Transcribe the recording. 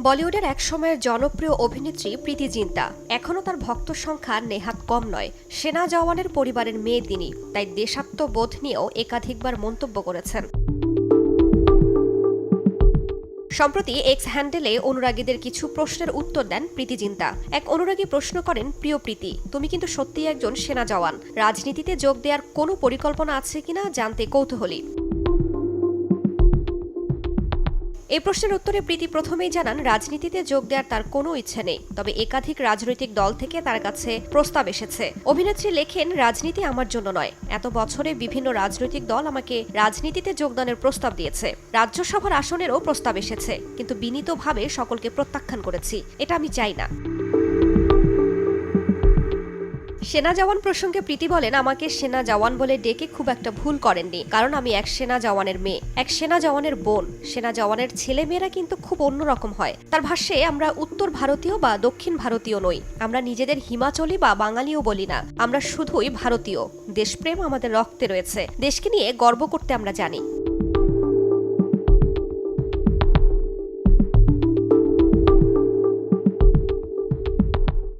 বলিউডের এক সময়ের জনপ্রিয় অভিনেত্রী প্রীতি জিন্তা। এখনও তার ভক্ত সংখ্যা নেহাত কম নয়। সেনা জওয়ানের পরিবারের মেয়ে তিনি। তাই দেশাত্মবোধ নিয়েও একাধিকবার মন্তব্য করেছেন। সম্প্রতি এক্স হ্যান্ডেলে অনুরাগীদের কিছু প্রশ্নের উত্তর দেন প্রীতি জিন্তা। এক অনুরাগী প্রশ্ন করেন, প্রিয় প্রীতি, তুমি কিন্তু সত্যিই একজন সেনা জওয়ান। রাজনীতিতে যোগ দেওয়ার কোনো পরিকল্পনা আছে কিনা জানতে কৌতূহলী। এই প্রশ্নের উত্তরে প্রীতি প্রথমেই জানান, রাজনীতিতে যোগ দেওয়ার তার কোনো ইচ্ছে নেই। তবে একাধিক রাজনৈতিক দল থেকে তার কাছে প্রস্তাব এসেছে। অভিনেত্রী লেখেন, রাজনীতি আমার জন্য নয়। এত বছরে বিভিন্ন রাজনৈতিক দল আমাকে রাজনীতিতে যোগদানের প্রস্তাব দিয়েছে। রাজ্যসভার আসনেরও প্রস্তাব এসেছে। কিন্তু বিনীতভাবে সকলকে প্রত্যাখ্যান করেছি। এটা আমি চাই না। সেনা জওয়ান প্রসঙ্গে প্রীতি বলেন, আমাকে সেনা জওয়ান বলে ডেকে খুব একটা ভুল করেননি, কারণ আমি এক সেনা জওয়ানের মেয়ে, এক সেনা জওয়ানের বোন। সেনা জওয়ানের ছেলে মেয়েরা কিন্তু খুব অন্যরকম হয়। তার ভাষ্যে, আমরা উত্তর ভারতীয় বা দক্ষিণ ভারতীয় নই। আমরা নিজেদের হিমাচলি বা বাঙালিও বলি না। আমরা শুধুই ভারতীয়। দেশপ্রেম আমাদের রক্তে রয়েছে। দেশকে নিয়ে গর্ব করতে আমরা জানি।